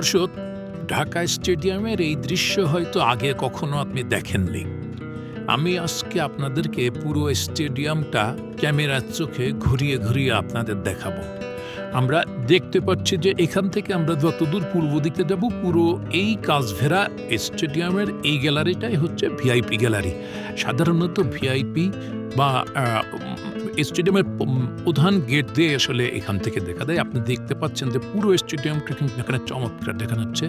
দর্শক, ঢাকা স্টেডিয়ামের এই দৃশ্য হয়তো আগে কখনো আপনি দেখেননি। আমি আজকে আপনাদেরকে পুরো স্টেডিয়ামটা ক্যামেরার চোখে ঘুরিয়ে ঘুরিয়ে আপনাদের দেখাবো। আমরা দেখতে পাচ্ছি যে এখান থেকে আমরা যতদূর পূর্ব দিকে যাব, পুরো এই কাজভেরা স্টেডিয়ামের এই গ্যালারিটাই হচ্ছে ভিআইপি গ্যালারি। সাধারণত ভিআইপি বা স্টেডিয়ামের প্রধান গেট দিয়ে আসলে এখান থেকে দেখা দেয়। আপনি দেখতে পাচ্ছেন যে পুরো স্টেডিয়ামটা কিন্তু এখানে চমৎকার দেখা যাচ্ছে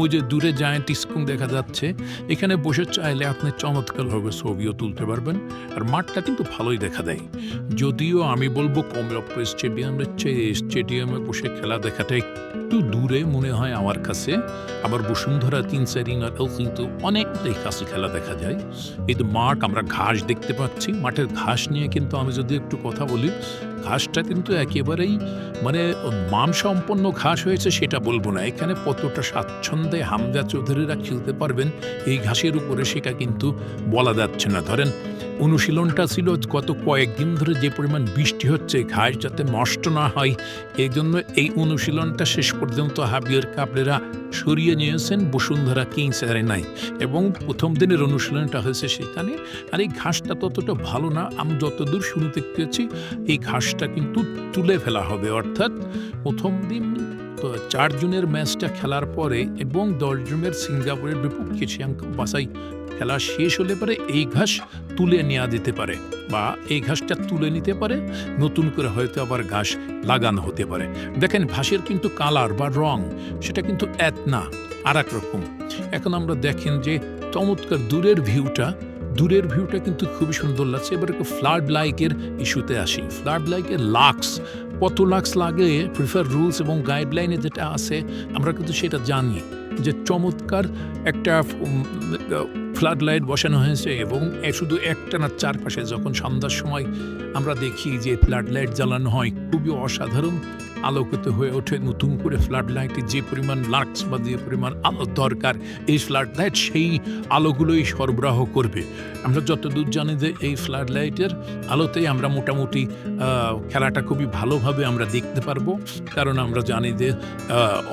ওই যে দূরে জায়ান্ট স্কুল দেখা যাচ্ছে। এখানে বসে চাইলে আপনি চমৎকারভাবে ছবিও তুলতে পারবেন। আর মাঠটা কিন্তু ভালোই দেখা দেয়। যদিও আমি বলব কমলাপুর স্টেডিয়ামের চেয়ে স্টেডিয়ামে বসে খেলা দেখাটা একটু দূরে মনে হয় আমার কাছে। আবার বসুন্ধরা, তিন চারি নাটেও কিন্তু অনেকটাই কাছে খেলা দেখা যায়। এই তো মাঠ, আমরা ঘাস দেখতে পাচ্ছি। মাঠের ঘাস নিয়ে কিন্তু আমি যদি একটু কথা বলি, ঘাসটা কিন্তু একেবারেই মানে মানসম্পন্ন ঘাস হয়েছে সেটা বলব না। এখানে কতটা স্বাচ্ছন্দ্যে হামজা চৌধুরীরা খেলতে পারবেন, এই ঘাসের উপরে সেটা কিন্তু বলা যাচ্ছে না। ধরেন অনুশীলনটা ছিল গত কয়েকদিন ধরে যে পরিমাণ বৃষ্টি হচ্ছে, ঘাস যাতে নষ্ট না হয়, এই জন্য এই অনুশীলনটা শেষ পর্যন্ত হাবিয়ার কাপড়েরা সরিয়ে নিয়েছেন বসুন্ধরা কিংস নাই এবং প্রথম দিনের অনুশীলনটা হয়েছে সেখানে। আর এই ঘাসটা ততটা ভালো না, আমি যতদূর শুনতে পেয়েছি এই ঘাসটা কিন্তু তুলে ফেলা হবে। অর্থাৎ প্রথম দিন তো চার জনের ম্যাচটা খেলার পরে এবং দশ জনের সিঙ্গাপুরের বিপক্ষে শ্যাঙ্ক বাসাই খেলা শেষ হলে পরে এই ঘাস তুলে নেওয়া যেতে পারে বা এই ঘাসটা তুলে নিতে পারে। নতুন করে হয়তো আবার ঘাস লাগানো হতে পারে। দেখেন ঘাসের কিন্তু কালার বা রং, সেটা কিন্তু এক না আর রকম। এখন আমরা দেখেন যে চমৎকার দূরের ভিউটা দূরের ভিউটা কিন্তু খুবই সুন্দর লাগছে। এবার একটু ফ্লাড লাইকের ইস্যুতে আসি। ফ্লাড লাইকের লাক্স, কত লাক্স লাগে? প্রিফার রুলস এবং গাইডলাইনে যেটা আছে, আমরা কিন্তু সেটা জানি যে চমৎকার একটা ফ্লাড লাইট বসানো হয়েছে এবং শুধু একটা না চারপাশে যখন সন্ধ্যার সময় আমরা দেখি যে ফ্লাড লাইট জ্বালানো হয়, খুবই অসাধারণ। আলোকিত হয়ে ওঠে নতুন করে ফ্লাড লাইটে, যে পরিমাণ লাক্স বা যে পরিমাণ আলো দরকার, এই ফ্লাড লাইট সেই আলোগুলোই সরবরাহ করবে। আমরা যতদূর জানি যে এই ফ্লাড লাইটের আলোতেই আমরা মোটামুটি খেলাটা খুবই ভালোভাবে আমরা দেখতে পারব। কারণ আমরা জানি যে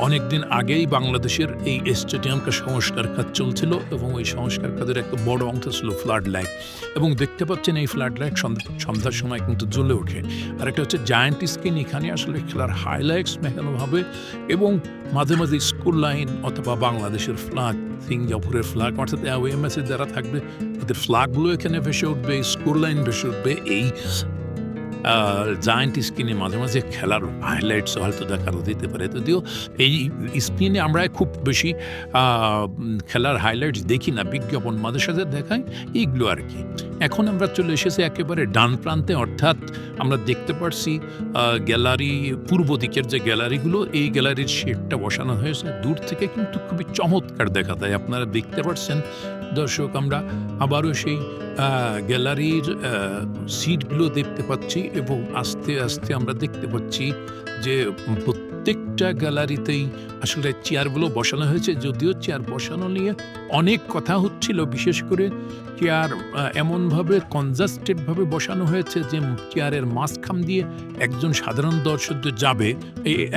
অনেক দিন আগেই বাংলাদেশের এই স্টেডিয়ামটা সংস্কার কাজ চলছিল এবং ওই সংস্কার কাজের একটা বড় অংশ ছিল ফ্লাড লাইট। এবং দেখতে পাচ্ছেন এই ফ্লাড লাইট সন্ধ্যার সময় কিন্তু জ্বলে ওঠে। আর একটা হচ্ছে জায়ান্ট স্ক্রিন, এখানে আসলে খেলার হাইলাইটস মেহানো হবে এবং মাঝে মাঝে স্কুল লাইন অথবা বাংলাদেশের ফ্ল্যাগ সিঙ্গাপুরের ফ্ল্যাগ অর্থাৎ অ্যাওয়েএমএসে যারা থাকবে তাদের ফ্ল্যাগগুলো এখানে ভেসে উঠবে স্কুল লাইন ভেসে উঠবে, এই জায়েন্ট স্ক্রিনে মাঝে মাঝে খেলার হাইলাইটস হয়তো দেখানো দিতে পারে। যদিও এই স্ক্রিনে আমরা খুব বেশি খেলার হাইলাইটস দেখি না, বিজ্ঞাপন মাঝে সাথে দেখায় এইগুলো আর কি। এখন আমরা চলে এসেছি একেবারে ডান প্রান্তে, অর্থাৎ আমরা দেখতে পারছি গ্যালারি, পূর্ব দিকের যে গ্যালারিগুলো, এই গ্যালারির শেডটা বসানো হয়েছে। দূর থেকে কিন্তু খুবই চমৎকার দেখা যায়। আপনারা দেখতে পাচ্ছেন দর্শক, আমরা আবারও সেই গ্যালারির সিটগুলো দেখতে পাচ্ছি। এবং আস্তে আস্তে আমরা দেখতে পাচ্ছি যে প্রত্যেকটা গ্যালারিতেই আসলে চেয়ারগুলো বসানো হয়েছে। যদিও চেয়ার বসানো নিয়ে অনেক কথা হচ্ছিল, বিশেষ করে চেয়ার এমনভাবে কনজাস্টেডভাবে বসানো হয়েছে যে চেয়ারের মাঝখান দিয়ে একজন সাধারণ দর্শক যাবে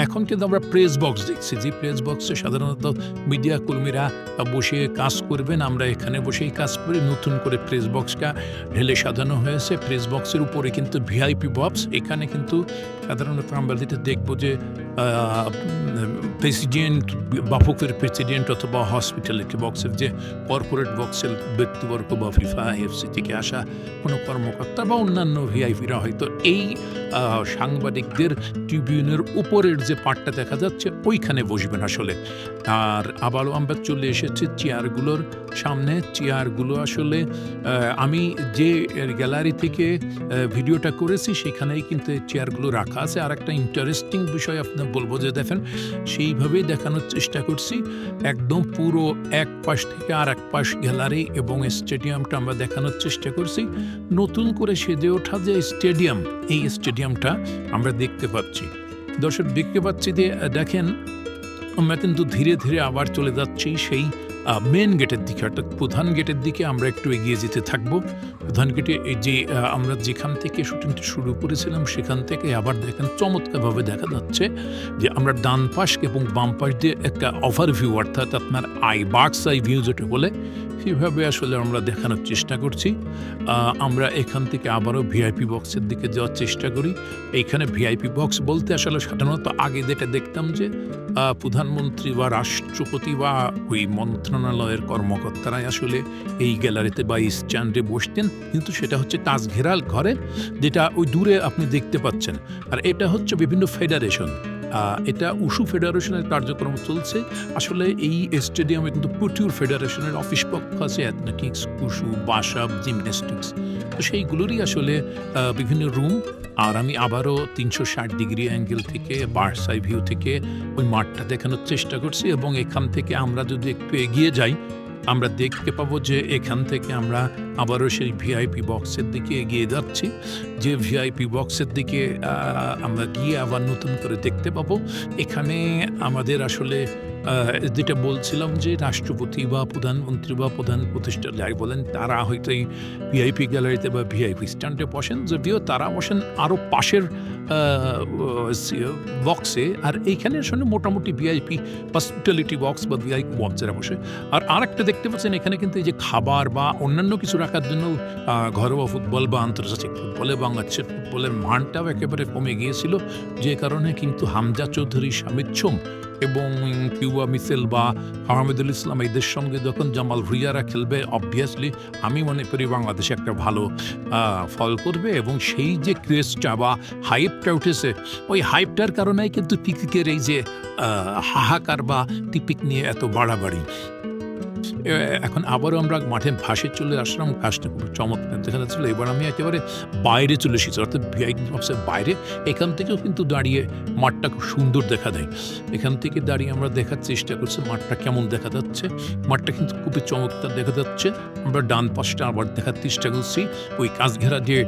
এখন কিন্তু আমরা প্রেস বক্স দেখছি। যে প্রেস বক্সে সাধারণত মিডিয়া কর্মীরা বসে কাজ করবেন, আমরা এখানে বসেই কাজ করি। নতুন করে প্রেস বক্সটা ঢেলে সাজানো হয়েছে। প্রেস বক্সের উপরে কিন্তু ভিআইপি বক্স এখানে কিন্তু সাধারণত আমরা যেটা দেখব যে প্রেসিডেন্ট বাফকের প্রেসিডেন্ট অথবা হসপিটালে বক্সের যে কর্পোরেট বক্সের ব্যক্তিবর্গ বা ফিফা এফসি থেকে আসা কোনো কর্মকর্তা বা অন্যান্য ভিআইপিরা হয়তো এই সাংবাদিকদের ট্রিবিউনের উপরের যে পার্টটা দেখা যাচ্ছে, ওইখানে বসবেন আসলে। আর আবারও আমরা চলে এসেছি চেয়ারগুলোর সামনে। চেয়ারগুলো আসলে আমি যে গ্যালারি থেকে ভিডিওটা করেছি সেখানেই কিন্তু চেয়ারগুলো রাখা আছে। আর একটা ইন্টারেস্টিং বিষয় আপনার বলব যে দেখেন, সেইভাবেই দেখানোর চেষ্টা করছি। একদম পুরো এক পাশ থেকে আর এক পাশ গ্যালারি এবং স্টেডিয়ামটা আমরা দেখানোর চেষ্টা করছি। নতুন করে সেজে ওঠা যে স্টেডিয়াম, এই স্টেডিয়ামটা আমরা দেখতে পাচ্ছি। দর্শক, দেখতে পাচ্ছি যে দেখেন আমরা কিন্তু ধীরে ধীরে আবার চলে যাচ্ছি সেই মেন গেটের দিকে, অর্থাৎ প্রধান গেটের দিকে আমরা একটু এগিয়ে যেতে থাকব। প্রধান গেটে যে আমরা যেখান থেকে শুটিংটা শুরু করেছিলাম, সেখান থেকে আবার দেখেন চমৎকারভাবে দেখা যাচ্ছে যে, আমরা ডান পাশ এবং বাম পাশ দিয়ে একটা ওভারভিউ অর্থাৎ আপনার আই বার্ডস আই ভিউ যেটা বলে, সেভাবে আসলে আমরা দেখানোর চেষ্টা করছি। আমরা এখান থেকে আবারও ভিআইপি বক্সের দিকে যাওয়ার চেষ্টা করি। এইখানে ভিআইপি বক্স বলতে আসলে সাধারণত আগে যেটা দেখতাম যে প্রধানমন্ত্রী বা রাষ্ট্রপতি বা ওই মন্ত্রণালয়ের কর্মকর্তারাই আসলে এই গ্যালারিতে বা এই স্ট্যান্ডে বসতেন। কিন্তু সেটা হচ্ছে কাজ ঘেরাল ঘরে, যেটা ওই দূরে আপনি দেখতে পাচ্ছেন। আর এটা হচ্ছে বিভিন্ন ফেডারেশন। এটা উশু ফেডারেশনের কার্যক্রম চলছে। আসলে এই স্টেডিয়ামে কিন্তু প্রচুর ফেডারেশনের অফিস পক্ষ আছে, অ্যাথলেটিক্স উশু বাসাব, জিমন্যাস্টিক্স। তো সেইগুলোরই আসলে বিভিন্ন রুম। আর আমি আবারও তিনশো ষাট ডিগ্রি অ্যাঙ্গেল থেকে বার্সাই ভিউ থেকে ওই মাঠটা দেখানোর চেষ্টা করছি এবং এখান থেকে আমরা যদি একটু এগিয়ে যাই আমরা দেখতে পাবো যে এখান থেকে আমরা আবারও সেই ভিআইপি বক্সের দিকে এগিয়ে যাচ্ছি। যে ভিআইপি বক্সের দিকে আমরা গিয়ে আবার নতুন করে দেখতে পাবো। এখানে আমাদের আসলে যেটা বলছিলাম যে রাষ্ট্রপতি বা প্রধানমন্ত্রী বা প্রধান প্রতিষ্ঠা যাই বলেন, তারা হয়তো এই ভিআইপি গ্যালারিতে বা ভিআইপি স্ট্যান্ডে বসেন, যদিও তারা বসেন আরও পাশের বক্সে। আর এইখানে আসলে মোটামুটি ভিআইপি হসপিটালিটি বক্স বা ভিআইপি বক্সেরা বসে। আর আরেকটা দেখতে পাচ্ছেন, এখানে কিন্তু এই যে খাবার বা অন্যান্য কিছু রাখার জন্য ঘরোয়া ফুটবল বা আন্তর্জাতিক ফুটবলে, বাংলাদেশের ফুটবলের মানটাও একেবারে কমে গিয়েছিল। যে কারণে কিন্তু হামজা চৌধুরী স্বামীর ছোম এবং কিউবা মিসেল বা আহমেদুল ইসলাম এদের সঙ্গে যখন জামাল ভুইয়ারা খেলবে অবভিয়াসলি আমি মনে করি বাংলাদেশ একটা ভালো ফল করবে এবং সেই যে ক্রেজটা বা হাইপটা উঠেছে, ওই হাইপটার কারণে কিন্তু টিপিকের এই যে হাহাকার বা টিপিক নিয়ে এত বাড়াবাড়ি। এখন আবারও আমরা মাঠে ভাসে চলে আসলাম কাজটা খুব চমৎকার দেখা যাচ্ছিল। এবার আমি একেবারে বাইরে চলে এসেছি, অর্থাৎ ভিআইপি বক্সের বাইরে। এখান থেকেও কিন্তু দাঁড়িয়ে মাঠটা খুব সুন্দর দেখা দেয়। এখান থেকে দাঁড়িয়ে আমরা দেখার চেষ্টা করছি, মাঠটা কেমন দেখা যাচ্ছে। মাঠটা কিন্তু খুবই চমৎকার দেখা যাচ্ছে। আমরা ডান পাশটা আবার দেখার চেষ্টা করছি। ওই কাজ ঘেরা যে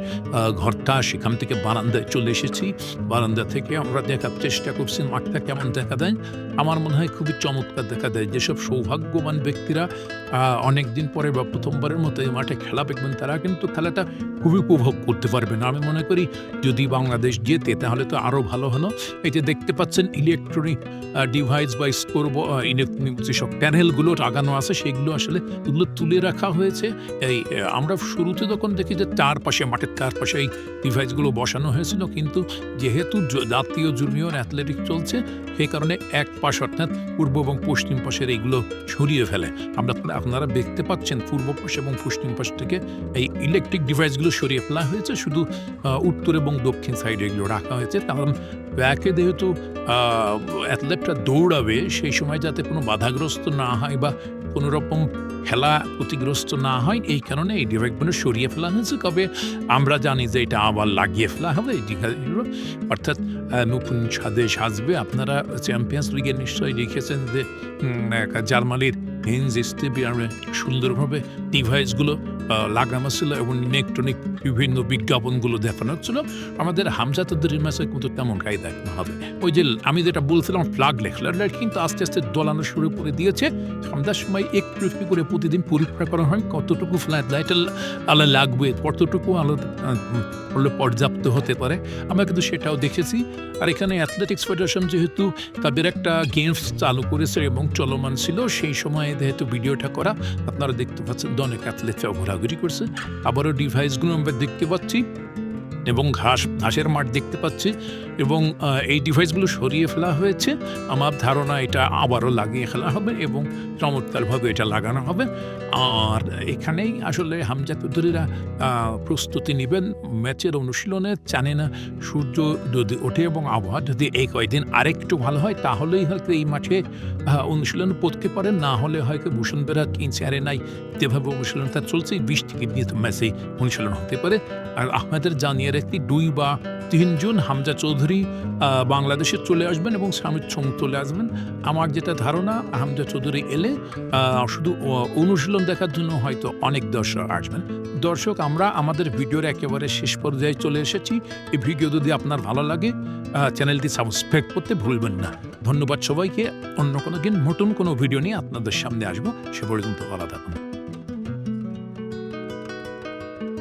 ঘরটা, সেখান থেকে বারান্দায় চলে এসেছি। বারান্দা থেকে আমরা দেখার চেষ্টা করছি, মাঠটা কেমন দেখা দেয়। আমার মনে হয় খুবই চমৎকার দেখা দেয়। যেসব সৌভাগ্যবান ব্যক্তিরা অনেক দিন পরে বা প্রথমবারের মতো এই মাঠে খেলা দেখবেন তারা, কিন্তু খেলাটা খুবই উপভোগ করতে পারবেন। আমি মনে করি যদি বাংলাদেশ জেতে, তাহলে তো আরও ভালো হলো। এই যে দেখতে পাচ্ছেন ইলেকট্রনিক ডিভাইস বা স্কোর ইলেকট্রনিক যেসব প্যানেলগুলো লাগানো আছে, সেগুলো আসলে এগুলো তুলে রাখা হয়েছে। এই আমরা শুরুতে যখন দেখি যে চারপাশে, মাঠের তার পাশে এই ডিভাইসগুলো বসানো হয়েছিল, কিন্তু যেহেতু জাতীয় জুনিয়র অ্যাথলেটিক চলছে, সেই কারণে এক পাশ অর্থাৎ পূর্ব এবং পশ্চিম পাশের এইগুলো ছড়িয়ে ফেলে। আমরা আপনারা দেখতে পাচ্ছেন পূর্ব পাশ এবং পশ্চিম পাশ থেকে এই ইলেকট্রিক ডিভাইসগুলো সরিয়ে ফেলা হয়েছে। শুধু উত্তর এবং দক্ষিণ সাইডে এগুলো রাখা হয়েছে। কারণ ব্যাকে যেহেতু অ্যাথলেটরা দৌড়াবে সেই সময় যাতে কোনো বাধাগ্রস্ত না হয় বা কোনো রকম খেলা ক্ষতিগ্রস্ত না হয় এই কারণে এই ডিভাইসগুলো সরিয়ে ফেলা হয়েছে। তবে আমরা জানি যে এটা আবার লাগিয়ে ফেলা হবে এই ডিভাইসগুলো অর্থাৎ নতুন সাজে সাজবে। আপনারা চ্যাম্পিয়ন্স লিগে নিশ্চয়ই দেখেছেন যে উম, জার্মানির হেন্স স্টেডিয়ামে সুন্দরভাবে ডিভাইসগুলো লাগানো ছিল এবং ইলেকট্রনিক বিভিন্ন বিজ্ঞাপনগুলো দেখানো হচ্ছিল আমাদের হামজাতুদ্দিন ম্যাচের কিন্তু তেমনটাই দেখানো হবে। ওই যে আমি যেটা বলছিলাম ফ্লাগ লেখ ফ্লাগ কিন্তু আস্তে আস্তে দোলানো শুরু করে দিয়েছে। সন্ধ্যার সময় একটু একটু করে প্রতিদিন পরীক্ষা করা হয় কতটুকু ফ্ল্যাট লাইট আলো লাগবে কতটুকু আলো আহ, হলে হতে পারে। আমরা কিন্তু সেটাও দেখেছি। আর এখানে অ্যাথলেটিক্স ফেডারেশন যেহেতু তাদের একটা গেমস চালু করেছে এবং চলমান ছিল, সেই সময়ে যেহেতু ভিডিওটা করা, আপনারা দেখতে পাচ্ছেন অনেক অ্যাথলেটরা ঘোরাঘুরি করছে। আবারও ডিভাইসগুলো আমরা দেখতে পাচ্ছি। এবং ঘাস, ঘাসের মাঠ দেখতে পাচ্ছি এবং এই ডিভাইসগুলো সরিয়ে ফেলা হয়েছে। আমার ধারণা এটা আবারও লাগিয়ে ফেলা হবে এবং চমৎকারভাবে এটা লাগানো হবে। আর এখানেই আসলে হামজা চৌধুরীরা প্রস্তুতি নেবেন ম্যাচের অনুশীলনে। জানে না সূর্য যদি ওঠে এবং আবহাওয়া যদি এই কয়েকদিন আরেকটু ভালো হয়, তাহলেই হয়তো এই মাঠে অনুশীলন করতে পারেন। না হলে হয়তো ভূষণ বেরা কিনছে আরে নাই, যেভাবে অনুশীলনটা চলছে বিশ থেকে নিয়ে ম্যাচে অনুশীলন হতে পারে। আর আহমেদের জানিয়ে এর একটি দুই বা তিনজন হামজা চৌধুরী বাংলাদেশে চলে আসবেন এবং স্বামীর ছং চলে আসবেন। আমার যেটা ধারণা, হামজা চৌধুরী এলে শুধু অনুশীলন দেখার জন্য হয়তো অনেক দর্শক আসবেন। দর্শক, আমরা আমাদের ভিডিওর একেবারে শেষ পর্যায়ে চলে এসেছি। এই ভিডিও যদি আপনার ভালো লাগে চ্যানেলটি সাবস্ক্রাইব করতে ভুলবেন না। ধন্যবাদ সবাইকে। অন্য কোনো দিন নতুন কোনো ভিডিও নিয়ে আপনাদের সামনে আসব। সে পর্যন্ত ভালো থাকুন।